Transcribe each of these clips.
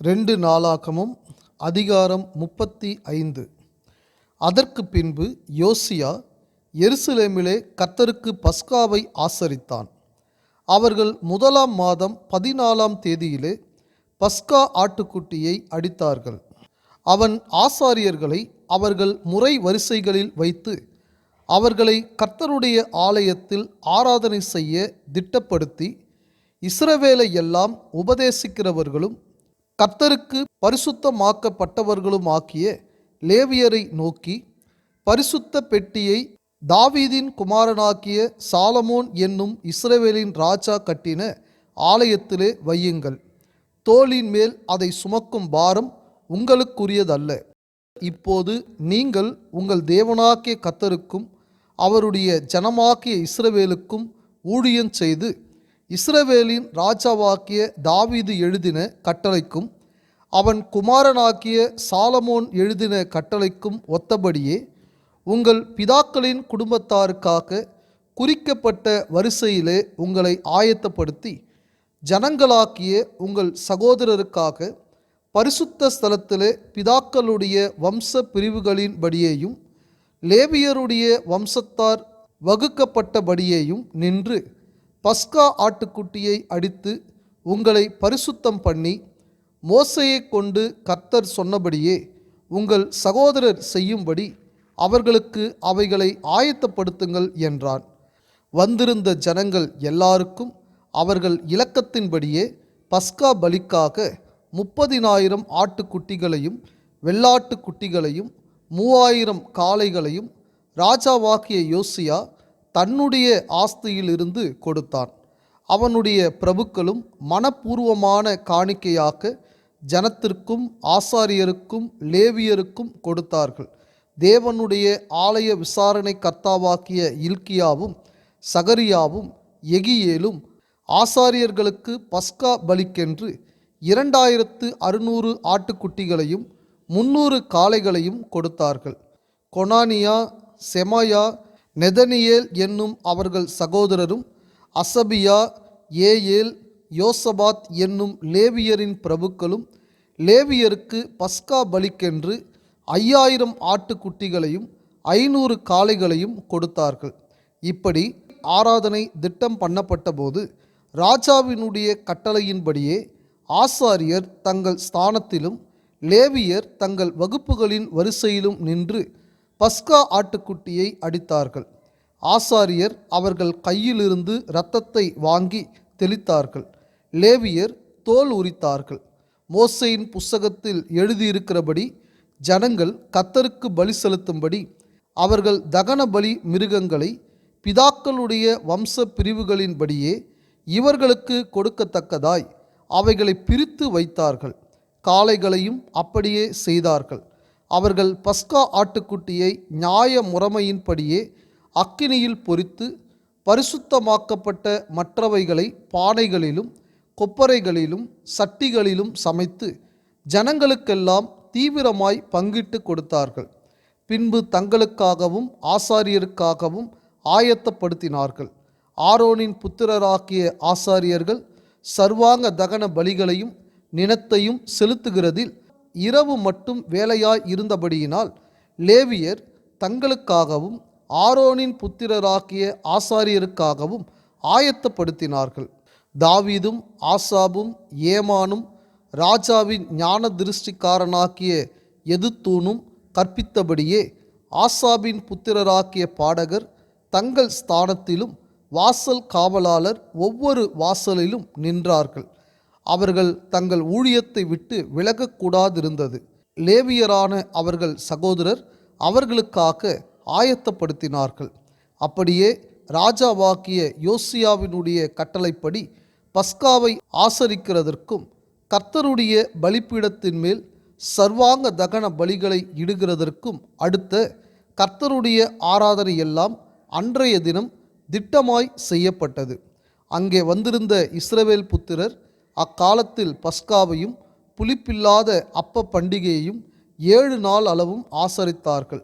ரெண்டு நாளாகமும் அதிகாரம் முப்பத்தி ஐந்து. அதற்கு பின்பு யோசியா எருசலேமிலே கர்த்தருக்கு பஸ்காவை ஆசரித்தான். அவர்கள் முதலாம் மாதம் பதினாலாம் தேதியிலே பஸ்கா ஆட்டுக்குட்டியை அடித்தார்கள். அவன் ஆசாரியர்களை அவர்கள் முறை வரிசைகளில் வைத்து அவர்களை கர்த்தருடைய ஆலயத்தில் ஆராதனை செய்ய திட்டப்படுத்தி இஸ்ரவேலை எல்லாம் உபதேசிக்கிறவர்களும் கர்த்தருக்கு பரிசுத்தமாக்கப்பட்டவர்களும் ஆக்கிய லேவியரை நோக்கி பரிசுத்த பெட்டியை தாவீதின் குமாரனாக்கிய சாலமோன் என்னும் இஸ்ரேவேலின் ராஜா கட்டின ஆலயத்திலே வையுங்கள். தோளின் மேல் அதை சுமக்கும் பாரம் உங்களுக்குரியதல்ல. இப்போது நீங்கள் உங்கள் தேவனாக்கிய கத்தருக்கும் அவருடைய ஜனமாக்கிய இஸ்ரவேலுக்கும் ஊழியம் செய்து இஸ்ரவேலின் ராஜாவாக்கிய தாவீது எழுதின கட்டளைக்கும் அவன் குமாரனாக்கிய சாலமோன் எழுதின கட்டளைக்கும் ஒத்தபடியே உங்கள் பிதாக்களின் குடும்பத்தாருக்காக குறிக்கப்பட்ட வரிசையிலே உங்களை ஆயத்தப்படுத்தி ஜனங்களாக்கிய உங்கள் சகோதரருக்காக பரிசுத்த ஸ்தலத்திலே பிதாக்களுடைய வம்ச பிரிவுகளின்படியேயும் லேவியருடைய வம்சத்தார் வகுக்கப்பட்டபடியேயும் நின்று பஸ்கா ஆட்டுக்குட்டியை அடித்து உங்களை பரிசுத்தம் பண்ணி மோசையை கொண்டு கர்த்தர் சொன்னபடியே உங்கள் சகோதரர் செய்யும்படி அவர்களுக்கு அவைகளை ஆயத்தப்படுத்துங்கள் என்றான் வந்திருந்த ஜனங்கள் எல்லாருக்கும் அவர்கள் இலக்கத்தின்படியே பஸ்கா பலிக்காக முப்பதினாயிரம் ஆட்டுக்குட்டிகளையும் வெள்ளாட்டு குட்டிகளையும் மூவாயிரம் காளைகளையும் ராஜாவாகிய யோசியா தன்னுடைய ஆஸ்தியிலிருந்து கொடுத்தான். அவனுடைய பிரபுக்களும் மனப்பூர்வமான காணிக்கையாக ஜனத்திற்கும் ஆசாரியருக்கும் லேவியருக்கும் கொடுத்தார்கள். தேவனுடைய ஆலய விசாரணை கர்த்தாவாக்கிய இல்கியாவும் சகரியாவும் எகியேலும் ஆசாரியர்களுக்கு பஸ்கா பலிக்கென்று இரண்டாயிரத்து அறுநூறு ஆட்டுக்குட்டிகளையும் முன்னூறு காளைகளையும் கொடுத்தார்கள். கொனானியா செமாயா நெதனியேல் என்னும் அவர்கள் சகோதரரும் அசபியா ஏஏல் யோசபாத் என்னும் லேவியரின் பிரபுக்களும் லேவியருக்கு பஸ்கா பலிக்கென்று ஐயாயிரம் ஆட்டுக்குட்டிகளையும் ஐநூறு காளைகளையும் கொடுத்தார்கள். இப்படி ஆராதனை திட்டம் பண்ணப்பட்டபோது ராஜாவினுடைய கட்டளையின்படியே ஆசாரியர் தங்கள் ஸ்தானத்திலும் லேவியர் தங்கள் வகுப்புகளின் வரிசையிலும் நின்று பஸ்கா ஆட்டுக்குட்டியை அடித்தார்கள். ஆசாரியர் அவர்கள் கையிலிருந்து இரத்தத்தை வாங்கி தெளித்தார்கள். லேவியர் தோல் உரித்தார்கள். மோசையின் புஸ்தகத்தில் எழுதியிருக்கிறபடி ஜனங்கள் கத்தருக்கு பலி செலுத்தும்படி அவர்கள் தகன பலி மிருகங்களை பிதாக்களுடைய வம்ச பிரிவுகளின்படியே இவர்களுக்கு கொடுக்கத்தக்கதாய் அவைகளை பிரித்து வைத்தார்கள். காளைகளையும் அப்படியே செய்தார்கள். அவர்கள் பஸ்கா ஆட்டுக்குட்டியை நியாய முறைமையின்படியே அக்கினியில் பொறித்து பரிசுத்தமாக்கப்பட்ட மற்றவைகளை பானைகளிலும் கொப்பரைகளிலும் சட்டிகளிலும் சமைத்து ஜனங்களுக்கெல்லாம் தீவிரமாய் பங்கிட்டு கொடுத்தார்கள். பின்பு தங்களுக்காகவும் ஆசாரியருக்காகவும் ஆயத்தப்படுத்தினார்கள். ஆரோனின் புத்திரராக்கிய ஆசாரியர்கள் சர்வாங்க தகன பலிகளையும் நினத்தையும் செலுத்துகிறதில் இரவு மட்டும் வேலையாய் இருந்தபடியினால் லேவியர் தங்களுக்காகவும் ஆரோனின் புத்திரராக்கிய ஆசாரியருக்காகவும் ஆயத்தப்படுத்தினார்கள். தாவீதும் ஆசாபும் ஏமானும் ராஜாவின் ஞான திருஷ்டிக்காரனாகிய எதுத்தூனும் கற்பித்தபடியே ஆசாபின் புத்திரராக்கிய பாடகர் தங்கள் ஸ்தானத்திலும் வாசல் காவலாளர் ஒவ்வொரு வாசலிலும் நின்றார்கள். அவர்கள் தங்கள் ஊழியத்தை விட்டு விலகக்கூடாதிருந்தது. லேவியரான அவர்கள் சகோதரர் அவர்களுக்காக ஆயத்தப்படுத்தினார்கள். அப்படியே ராஜாவாக்கிய யோசியாவினுடைய கட்டளைப்படி பஸ்காவை ஆசரிக்கிறதற்கும் கர்த்தருடைய பலிப்பீடத்தின் மேல் சர்வாங்க தகன பலிகளை இடுகிறதற்கும் அடுத்த கர்த்தருடைய ஆராதனை எல்லாம் அன்றைய தினம் திட்டமாய் செய்யப்பட்டது. அங்கே வந்திருந்த இஸ்ரவேல் புத்திரர் அக்காலத்தில் பஸ்காவையும் புளிப்பில்லாத அப்ப பண்டிகையையும் ஏழு நாள் அளவும் ஆசரித்தார்கள்.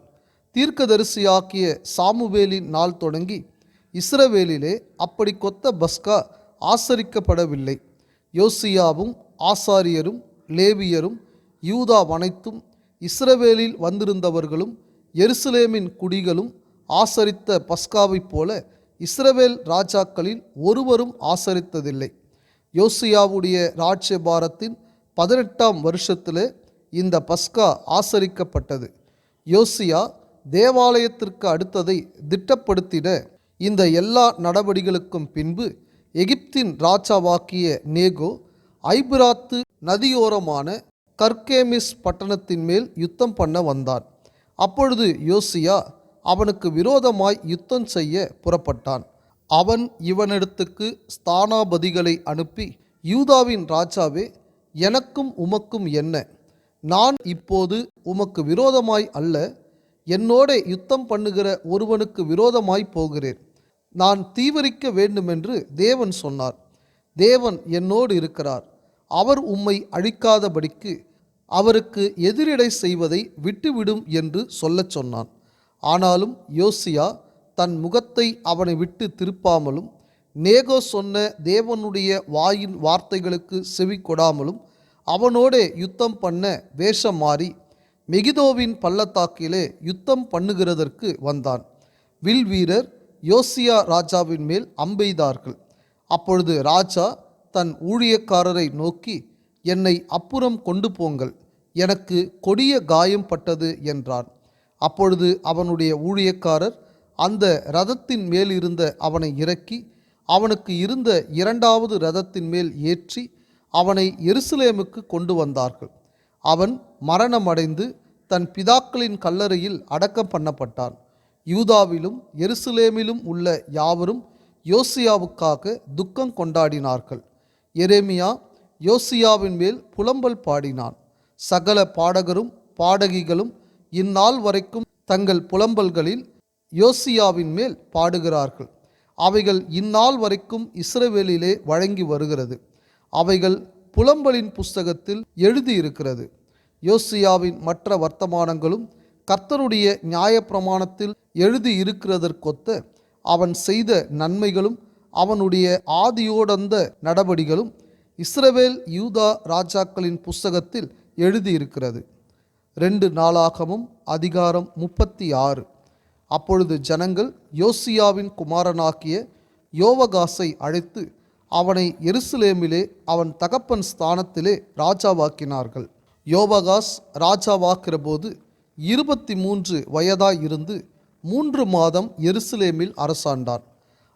தீர்க்கதரிசியாக்கிய சாமுவேலின் நாள் தொடங்கி இஸ்ரவேலிலே அப்படி கொத்த பஸ்கா ஆசரிக்கப்படவில்லை. யோசியாவும் ஆசாரியரும் லேவியரும் யூதா வனைத்தும் இஸ்ரவேலில் வந்திருந்தவர்களும் எருசலேமின் குடிகளும் ஆசரித்த பஸ்காவைப் போல இஸ்ரவேல் ராஜாக்களில் ஒருவரும் ஆசரித்ததில்லை. யோசியாவுடைய ராஜ்யபாரத்தின் பதினெட்டாம் வருஷத்தில் இந்த பஸ்கா ஆசரிக்கப்பட்டது. யோசியா தேவாலயத்திற்கு அடுத்ததை திட்டப்படுத்திட இந்த எல்லா நடவடிக்கைகளுக்கும் பின்பு எகிப்தின் ராஜாவாக்கிய நேகோ ஐபிராத்து நதியோரமான கர்கேமிஸ் பட்டணத்தின் மேல் யுத்தம் பண்ண வந்தான். அப்பொழுது யோசியா அவனுக்கு விரோதமாய் யுத்தம் செய்ய புறப்பட்டான். அவன் இவனிடத்துக்கு ஸ்தானாபதிகளை அனுப்பி யூதாவின் ராஜாவே எனக்கும் உமக்கும் என்ன? நான் இப்போது உமக்கு விரோதமாய் அல்ல என்னோட யுத்தம் பண்ணுகிற ஒருவனுக்கு விரோதமாய் போகிறேன். நான் தீவிரிக்க வேண்டுமென்று தேவன் சொன்னார். தேவன் என்னோடு இருக்கிறார். அவர் உம்மை அழிக்காதபடிக்கு அவருக்கு எதிரிடை செய்வதை விட்டுவிடும் என்று சொல்லச் சொன்னான். ஆனாலும் யோசியா தன் முகத்தை அவனை விட்டு திருப்பாமலும் நேகோ சொன்ன தேவனுடைய வாயின் வார்த்தைகளுக்கு செவி கொடாமலும் அவனோடே யுத்தம் பண்ண வேஷம் மாறி மெகிதோவின் பள்ளத்தாக்கிலே யுத்தம் பண்ணுகிறதற்கு வந்தான். வில் வீரர் யோசியா ராஜாவின் மேல் அம்பெய்தார்கள். அப்பொழுது ராஜா தன் ஊழியக்காரரை நோக்கி என்னை அப்புறம் கொண்டு போங்கள் எனக்கு கொடிய காயம் பட்டது என்றான். அப்பொழுது அவனுடைய ஊழியக்காரர் அந்த ரதத்தின் மேல் இருந்த அவனை இறக்கி அவனுக்கு இருந்த இரண்டாவது ரதத்தின் மேல் ஏற்றி அவனை எருசலேமுக்கு கொண்டு வந்தார்கள். அவன் மரணமடைந்து தன் பிதாக்களின் கல்லறையில் அடக்கம் பண்ணப்பட்டான். யூதாவிலும் எருசலேமிலும் உள்ள யாவரும் யோசியாவுக்காக துக்கம் கொண்டாடினார்கள். எரேமியா யோசியாவின் மேல் புலம்பல் பாடினான். சகல பாடகரும் பாடகிகளும் இந்நாள் வரைக்கும் தங்கள் புலம்பல்களில் யோசியாவின் மேல் பாடுகிறார்கள். அவைகள் இந்நாள் வரைக்கும் இஸ்ரவேலிலே வழங்கி வருகிறது. அவைகள் புலம்பலின் புஸ்தகத்தில் எழுதியிருக்கிறது. யோசியாவின் மற்ற வர்த்தமானங்களும் கர்த்தருடைய நியாயப்பிரமாணத்தில் எழுதியிருக்கிறதற்கொத்த அவன் செய்த நன்மைகளும் அவனுடைய ஆதியோடந்த நடபடிகளும் இஸ்ரவேல் யூதா ராஜாக்களின் புஸ்தகத்தில் எழுதியிருக்கிறது. ரெண்டு நாளாகமும் அதிகாரம் முப்பத்தி ஆறு. அப்பொழுது ஜனங்கள் யோசியாவின் குமாரனாகிய யோவகாசை அழைத்து அவனை எருசலேமிலே அவன் தகப்பன் ஸ்தானத்திலே ராஜாவாக்கினார்கள். யோவகாஸ் ராஜாவாக்கிற போது இருபத்தி மூன்று வயதாயிருந்து மூன்று மாதம் எருசலேமில் அரசாண்டான்.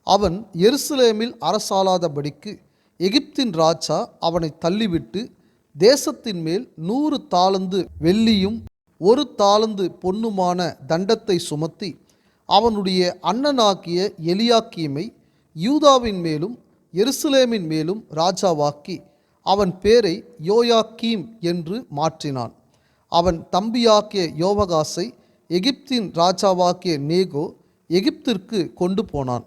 அவன் எருசலேமில் அரசாளாதபடிக்கு எகிப்தின் ராஜா அவனை தள்ளிவிட்டு தேசத்தின் மேல் நூறு தாளந்து வெள்ளியும் ஒரு தாளந்து பொன்னுமான தண்டத்தை சுமத்தி அவனுடைய அண்ணனாகிய எலியாக்கீமை யூதாவின் மேலும் எருசலேமின் மேலும் ராஜாவாக்கி அவன் பேரை யோயாக்கீம் என்று மாற்றினான். அவன் தம்பியாக்கிய யோவகாசை எகிப்தின் ராஜாவாக்கிய நேகோ எகிப்திற்கு கொண்டு போனான்.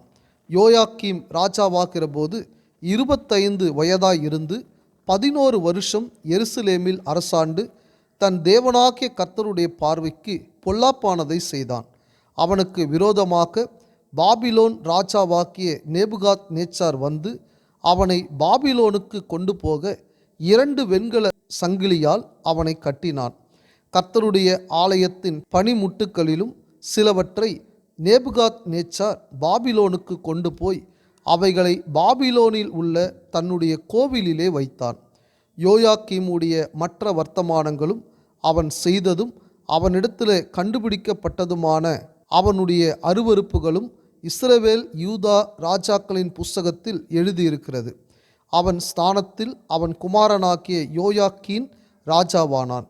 யோயாக்கீம் ராஜாவாக்கிற போது இருபத்தைந்து வயதாயிருந்து பதினோரு வருஷம் எருசலேமில் அரசாண்டு தன் தேவனாகிய கர்த்தருடைய பார்வைக்கு பொல்லாப்பானதை செய்தான். அவனுக்கு விரோதமாக பாபிலோன் ராஜாவாக்கிய நேபுகாத் நேச்சார் வந்து அவனை பாபிலோனுக்கு கொண்டு போக இரண்டு வெண்கல சங்கிலியால் அவனை கட்டினான். கர்த்தருடைய ஆலயத்தின் பனிமுட்டுக்களிலும் சிலவற்றை நேபுகாத் நேச்சார் பாபிலோனுக்கு கொண்டு போய் அவைகளை பாபிலோனில் உள்ள தன்னுடைய கோவிலிலே வைத்தான். யோயாக்கீமுடைய மற்ற வர்த்தமானங்களும் அவன் செய்ததும் அவனிடத்தில் கண்டுபிடிக்கப்பட்டதுமான அவனுடைய அருவருப்புகளும் இஸ்ரவேல் யூதா ராஜாக்களின் புஸ்தகத்தில் எழுதியிருக்கிறது. அவன் ஸ்தானத்தில் அவன் குமாரனாக்கிய யோயாக்கீன் ராஜாவானான்.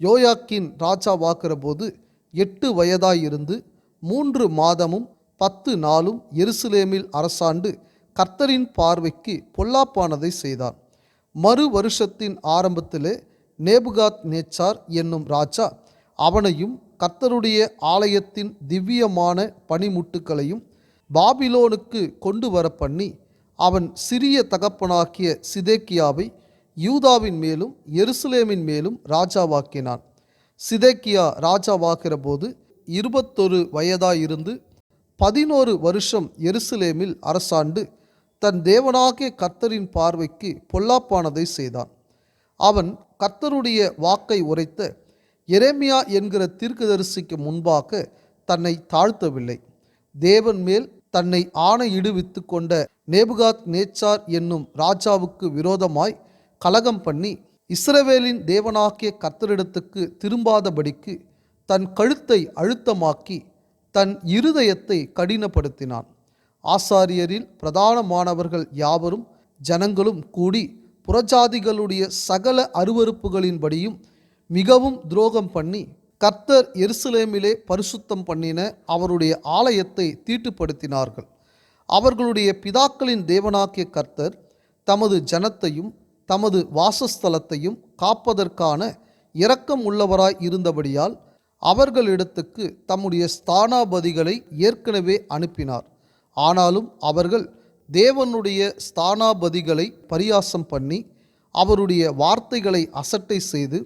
யோயாக்கீன் ராஜாவாக்கிற போது எட்டு வயதாயிருந்து மூன்று மாதமும் பத்து நாளும் எருசலேமில் அரசாண்டு கர்த்தரின் பார்வைக்கு பொல்லாப்பானதை செய்தான். மறு வருஷத்தின் ஆரம்பத்திலே நேபுகாத் நேச்சார் என்னும் ராஜா அவனையும் கர்த்தருடைய ஆலயத்தின் திவ்யமான பனிமுட்டுக்களையும் பாபிலோனுக்கு கொண்டு வர பண்ணி அவன் சிறிய தகப்பனாக்கிய சிதேக்கியாவை யூதாவின் மேலும் எருசலேமின் மேலும் ராஜாவாக்கினான். சிதேக்கியா ராஜாவாகிற போது இருபத்தொரு வயதாயிருந்து பதினோரு வருஷம் எருசலேமில் அரசாண்டு தன் தேவனாகிய கர்த்தரின் பார்வைக்கு பொல்லாப்பானதை செய்தான். அவன் கர்த்தருடைய வாக்கை உரைத்த எரேமியா என்கிற தீர்க்கதரிசிக்கு முன்பாக தன்னை தாழ்த்தவில்லை. தேவன் மேல் தன்னை ஆணையிடுவித்து கொண்ட நேபுகாத் நேச்சார் என்னும் ராஜாவுக்கு விரோதமாய் கலகம் பண்ணி இஸ்ரவேலின் தேவனாகிய கர்த்தரிடத்துக்கு திரும்பாதபடிக்கு தன் கழுத்தை அழுத்தமாக்கி தன் இருதயத்தை கடினப்படுத்தினான். ஆசாரியரில் பிரதானமானவர்கள் யாவரும் ஜனங்களும் கூடி புறஜாதிகளுடைய சகல அருவருப்புகளின்படியும் மிகவும் துரோகம் பண்ணி கர்த்தர் எருசலேமிலே பரிசுத்தம் பண்ணின அவருடைய ஆலயத்தை தீட்டுப்படுத்தினார்கள். அவர்களுடைய பிதாக்களின் தேவனாக்கிய கர்த்தர் தமது ஜனத்தையும் தமது வாசஸ்தலத்தையும் காப்பதற்கான இரக்கம் உள்ளவராய் இருந்தபடியால் அவர்களிடத்துக்கு தம்முடைய ஸ்தானாபதிகளை ஏற்கனவே அனுப்பினார். ஆனாலும் அவர்கள் தேவனுடைய ஸ்தானாபதிகளை பரியாசம் பண்ணி அவருடைய வார்த்தைகளை அசட்டை செய்து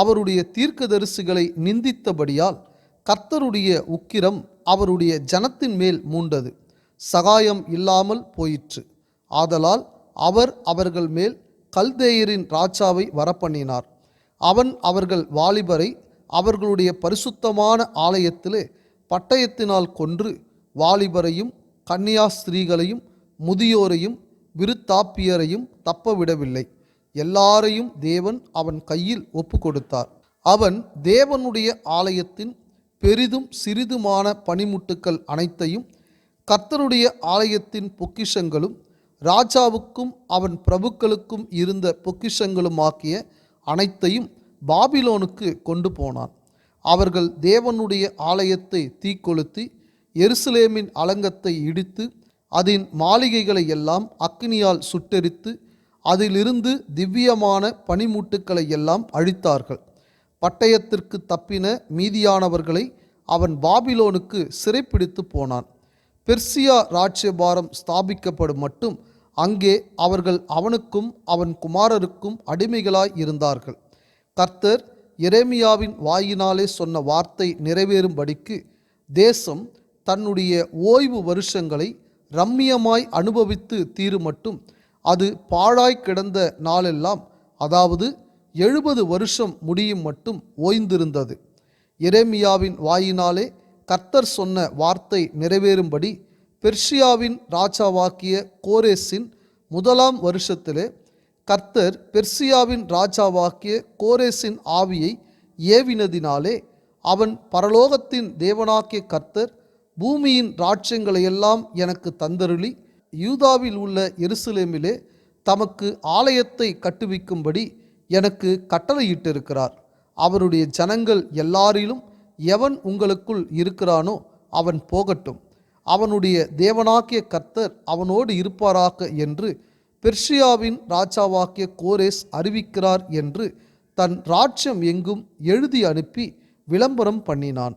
அவருடைய தீர்க்கதரிசிகளை நிந்தித்தபடியால் கர்த்தருடைய உக்கிரம் அவருடைய ஜனத்தின் மேல் மூண்டது. சகாயம் இல்லாமல் போயிற்று. ஆதலால் அவர் அவர்கள் மேல் கல்தேயரின் ராஜாவை வரப்பண்ணினார். அவன் அவர்கள் வாலிபரை அவர்களுடைய பரிசுத்தமான ஆலயத்திலே பட்டயத்தினால் கொன்று வாலிபரையும் கன்னியா ஸ்திரீகளையும் முதியோரையும் விருத்தாப்பியரையும் தப்பவிடவில்லை எல்லாரையும் தேவன் அவன் கையில் ஒப்பு கொடுத்தார் அவன் தேவனுடைய ஆலயத்தின் பெரிதும் சிறிதுமான பனிமுட்டுக்கள் அனைத்தையும் கர்த்தருடைய ஆலயத்தின் பொக்கிஷங்களும் ராஜாவுக்கும் அவன் பிரபுக்களுக்கும் இருந்த பொக்கிஷங்களுமாக்கிய அனைத்தையும் பாபிலோனுக்கு கொண்டு போனான். அவர்கள் தேவனுடைய ஆலயத்தை தீக்கொளுத்தி எருசலேமின் அலங்கத்தை இடித்து அதன் மாளிகைகளை எல்லாம் அக்னியால் சுட்டெரித்து அதிலிருந்து திவ்யமான பனிமூட்டுக்களை எல்லாம் அழித்தார்கள். பட்டயத்திற்கு தப்பின மீதியானவர்களை அவன் பாபிலோனுக்கு சிறைப்பிடித்து போனான். பெர்சியா ராஜ்யபாரம் ஸ்தாபிக்கப்படும் மட்டும் அங்கே அவர்கள் அவனுக்கும் அவன் குமாரருக்கும் அடிமைகளாய் இருந்தார்கள். கர்த்தர் எரேமியாவின் வாயினாலே சொன்ன வார்த்தை நிறைவேறும்படிக்கு தேசம் தன்னுடைய ஓய்வு வருஷங்களை ரம்மியமாய் அனுபவித்து தீருமட்டும் அது பாழாய் கிடந்த நாளெல்லாம் அதாவது எழுபது வருஷம் முடியும் மட்டும் ஓய்ந்திருந்தது. எரேமியாவின் வாயினாலே கர்த்தர் சொன்ன வார்த்தை நிறைவேறும்படி பெர்ஷியாவின் ராஜாவாக்கிய கோரேஸின் முதலாம் வருஷத்திலே கர்த்தர் பெர்சியாவின் ராஜாவாக்கிய கோரேஸின் ஆவியை ஏவினதினாலே அவன் பரலோகத்தின் தேவனாக்கிய கர்த்தர் பூமியின் ராட்சியங்களையெல்லாம் எனக்கு தந்தருளி யூதாவில் உள்ள எருசலேமிலே தமக்கு ஆலயத்தை கட்டுவிக்கும்படி எனக்கு கட்டளையிட்டிருக்கிறார். அவருடைய ஜனங்கள் எல்லாரிலும் எவன் உங்களுக்குள் இருக்கிறானோ அவன் போகட்டும். அவனுடைய தேவனாக்கிய கர்த்தர் அவனோடு இருப்பாராக என்று பெர்ஷியாவின் ராஜாவாக்கிய கோரேஸ் அறிவிக்கிறார் என்று தன் ராஜ்யம் எங்கும் எழுதி அனுப்பி விளம்பரம் பண்ணினான்.